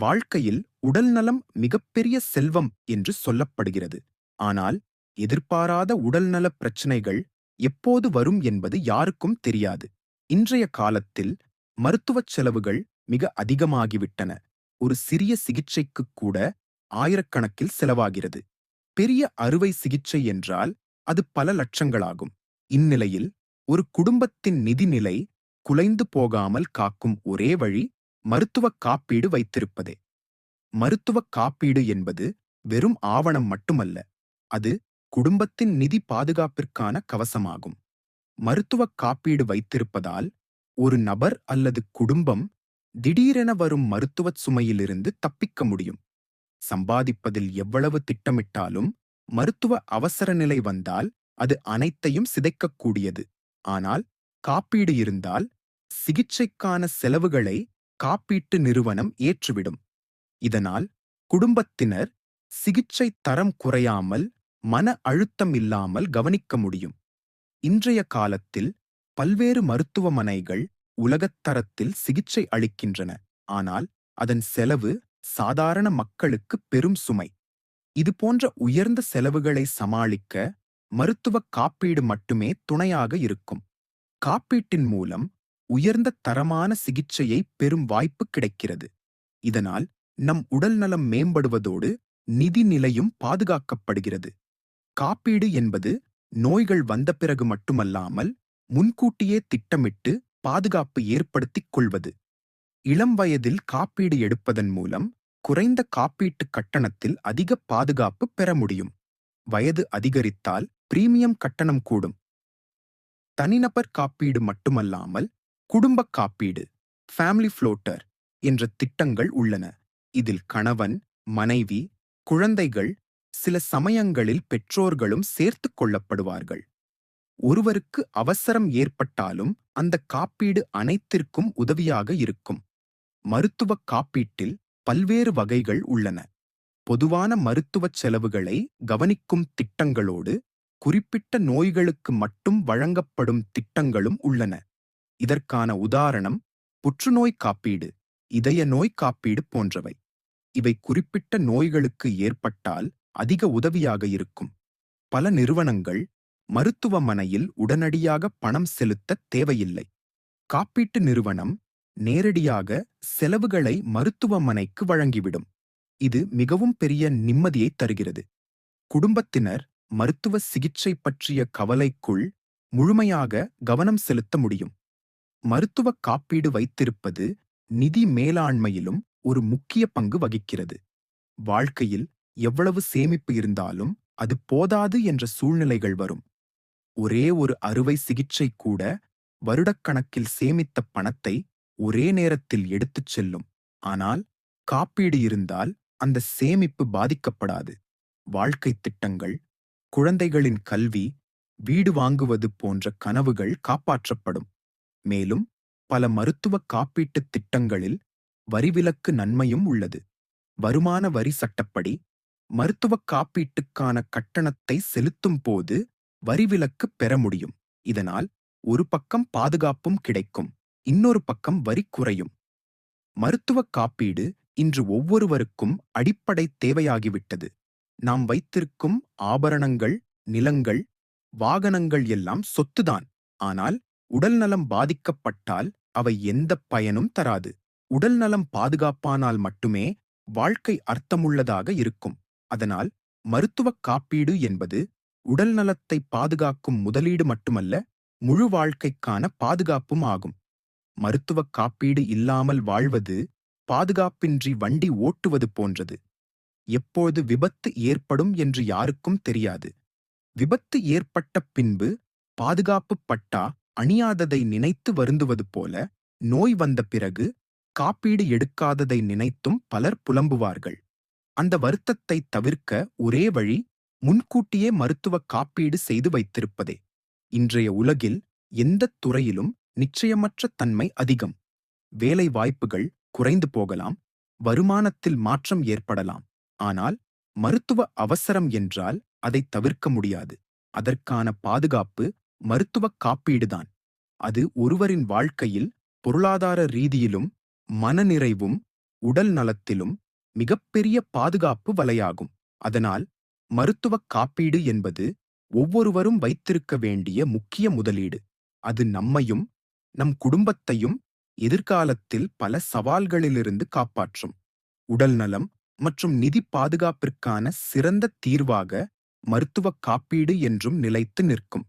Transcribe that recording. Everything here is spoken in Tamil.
வாழ்க்கையில் உடல்நலம் மிகப்பெரிய செல்வம் என்று சொல்லப்படுகிறது. ஆனால் எதிர்பாராத உடல்நலப் பிரச்சனைகள் எப்போது வரும் என்பது யாருக்கும் தெரியாது. இன்றைய காலத்தில் மருத்துவச் செலவுகள் மிக அதிகமாகிவிட்டன. ஒரு சிறிய சிகிச்சைக்கு கூட ஆயிரக்கணக்கில் செலவாகிறது. பெரிய அறுவை சிகிச்சை என்றால் அது பல லட்சங்களாகும். இந்நிலையில் ஒரு குடும்பத்தின் நிதிநிலை குலைந்து போகாமல் காக்கும் ஒரே வழி மருத்துவக் காப்பீடு வைத்திருப்பதே. மருத்துவக் காப்பீடு என்பது வெறும் ஆவணம் மட்டுமல்ல அது குடும்பத்தின் நிதி பாதுகாப்பிற்கான கவசமாகும். மருத்துவக் காப்பீடு வைத்திருப்பதால் ஒரு நபர் அல்லது குடும்பம் திடீரென வரும் மருத்துவச் சுமையிலிருந்து தப்பிக்க முடியும். சம்பாதிப்பதில் எவ்வளவு திட்டமிட்டாலும் மருத்துவ அவசர நிலை வந்தால் அது அனைத்தையும் சிதைக்கக்கூடியது. ஆனால் காப்பீடு இருந்தால் சிகிச்சைக்கான செலவுகளை காப்பீட்டு நிறுவனம் ஏற்றுவிடும். இதனால் குடும்பத்தினர் சிகிச்சை தரம் குறையாமல் மன அழுத்தம் இல்லாமல் கவனிக்க முடியும். இன்றைய காலத்தில் பல்வேறு மருத்துவமனைகள் உலகத்தரத்தில் சிகிச்சை அளிக்கின்றன. ஆனால் அதன் செலவு சாதாரண மக்களுக்கு பெரும் சுமை. இது போன்ற உயர்ந்த செலவுகளை சமாளிக்க மருத்துவ காப்பீடு மட்டுமே துணையாக இருக்கும். காப்பீட்டின் மூலம் உயர்ந்த தரமான சிகிச்சையை பெறும் வாய்ப்பு கிடைக்கிறது. இதனால் நம் உடல்நலம் மேம்படுவதோடு நிதி நிலையும் பாதுகாக்கப்படுகிறது. காப்பீடு என்பது நோய்கள் வந்த பிறகு மட்டுமல்லாமல் முன்கூட்டியே திட்டமிட்டு பாதுகாப்பு ஏற்படுத்திக் கொள்வது. இளம் வயதில் காப்பீடு எடுப்பதன் மூலம் குறைந்த காப்பீட்டு கட்டணத்தில் அதிக பாதுகாப்பு பெற முடியும். வயது அதிகரித்தால் பிரீமியம் கட்டணம் கூடும். தனிநபர் காப்பீடு மட்டுமல்லாமல் குடும்ப காப்பீடு ஃபேமிலி ஃப்ளோட்டர் என்ற திட்டங்கள் உள்ளன. இதில் கணவன் மனைவி குழந்தைகள் சில சமயங்களில் பெற்றோர்களும் சேர்த்துக் கொள்ளப்படுவார்கள். ஒருவருக்கு அவசரம் ஏற்பட்டாலும் அந்த காப்பீடு அனைத்திற்கும் உதவியாக இருக்கும். மருத்துவ காப்பீட்டில் பல்வேறு வகைகள் உள்ளன. பொதுவான மருத்துவச் செலவுகளை கவனிக்கும் திட்டங்களோடு குறிப்பிட்ட நோய்களுக்கு மட்டும் வழங்கப்படும் திட்டங்களும் உள்ளன. இதற்கான உதாரணம் புற்றுநோய் காப்பீடு இதய நோய் காப்பீடு போன்றவை. இவை குறிப்பிட்ட நோய்களுக்கு ஏற்பட்டால் அதிக உதவியாக இருக்கும். பல நிறுவனங்கள் மருத்துவமனையில் உடனடியாக பணம் செலுத்த தேவையில்லை. காப்பீட்டு நிறுவனம் நேரடியாக செலவுகளை மருத்துவமனைக்கு வழங்கிவிடும். இது மிகவும் பெரிய நிம்மதியை தருகிறது. குடும்பத்தினர் மருத்துவ சிகிச்சை பற்றிய கவலைக்குள் முழுமையாக கவனம் செலுத்த முடியும். மருத்துவ காப்பீடு வைத்திருப்பது நிதி மேலாண்மையிலும் ஒரு முக்கிய பங்கு வகிக்கிறது. வாழ்க்கையில் எவ்வளவு சேமிப்பு இருந்தாலும் அது போதாது என்ற சூழ்நிலைகள் வரும். ஒரே ஒரு அறுவை சிகிச்சை கூட வருடக்கணக்கில் சேமித்த பணத்தை ஒரே நேரத்தில் எடுத்துச் செல்லும். ஆனால் காப்பீடு இருந்தால் அந்த சேமிப்பு பாதிக்கப்படாது. வாழ்க்கை திட்டங்கள் குழந்தைகளின் கல்வி வீடு வாங்குவது போன்ற கனவுகள் காப்பாற்றப்படும். மேலும் பல மருத்துவ காப்பீட்டுத் திட்டங்களில் வரிவிலக்கு நன்மையும் உள்ளது. வருமான வரி சட்டப்படி மருத்துவக் காப்பீட்டுக்கான கட்டணத்தை செலுத்தும் போது வரிவிலக்கு பெற முடியும். இதனால் ஒரு பக்கம் பாதுகாப்பும் கிடைக்கும் இன்னொரு பக்கம் வரி குறையும். மருத்துவக் காப்பீடு இன்று ஒவ்வொருவருக்கும் அடிப்படை தேவையாகிவிட்டது. நாம் வைத்திருக்கும் ஆபரணங்கள் நிலங்கள் வாகனங்கள் எல்லாம் சொத்துதான். ஆனால் உடல்நலம் பாதிக்கப்பட்டால் அவை எந்த பயனும் தராது. உடல்நலம் பாதுகாப்பானால் மட்டுமே வாழ்க்கை அர்த்தமுள்ளதாக இருக்கும். அதனால் மருத்துவக் காப்பீடு என்பது உடல் நலத்தை பாதுகாக்கும் முதலீடு மட்டுமல்ல முழு வாழ்க்கைக்கான பாதுகாப்பும் ஆகும். மருத்துவக் காப்பீடு இல்லாமல் வாழ்வது பாதுகாப்பின்றி வண்டி ஓட்டுவது போன்றது. எப்போது விபத்து ஏற்படும் என்று யாருக்கும் தெரியாது. விபத்து ஏற்பட்ட பின்பு பாதுகாப்பு பட்டா அணியாததை நினைத்து வருந்துவது போல நோய் வந்த பிறகு காப்பீடு எடுக்காததை நினைத்தும் பலர் புலம்புவார்கள். அந்த வருத்தத்தை தவிர்க்க ஒரே வழி முன்கூட்டியே மருத்துவ காப்பீடு செய்து வைத்திருப்பதே. இன்றைய உலகில் எந்தத் துறையிலும் நிச்சயமற்ற தன்மை அதிகம். வேலை வாய்ப்புகள் குறைந்து போகலாம் வருமானத்தில் மாற்றம் ஏற்படலாம். ஆனால் மருத்துவ அவசரம் என்றால் அதை தவிர்க்க முடியாது. அதற்கான பாதுகாப்பு மருத்துவக் காப்பீடுதான். அது ஒருவரின் வாழ்க்கையில் பொருளாதார ரீதியிலும் மனநிறைவும் உடல் நலத்திலும் மிகப்பெரிய பாதுகாப்பு வலையாகும். அதனால் மருத்துவக் காப்பீடு என்பது ஒவ்வொருவரும் வைத்திருக்க வேண்டிய முக்கிய முதலீடு. அது நம்மையும் நம் குடும்பத்தையும் எதிர்காலத்தில் பல சவால்களிலிருந்து காப்பாற்றும். உடல் நலம் மற்றும் நிதி பாதுகாப்பிற்கான சிறந்த தீர்வாக மருத்துவக் காப்பீடு என்றும் நிலைத்து நிற்கும்.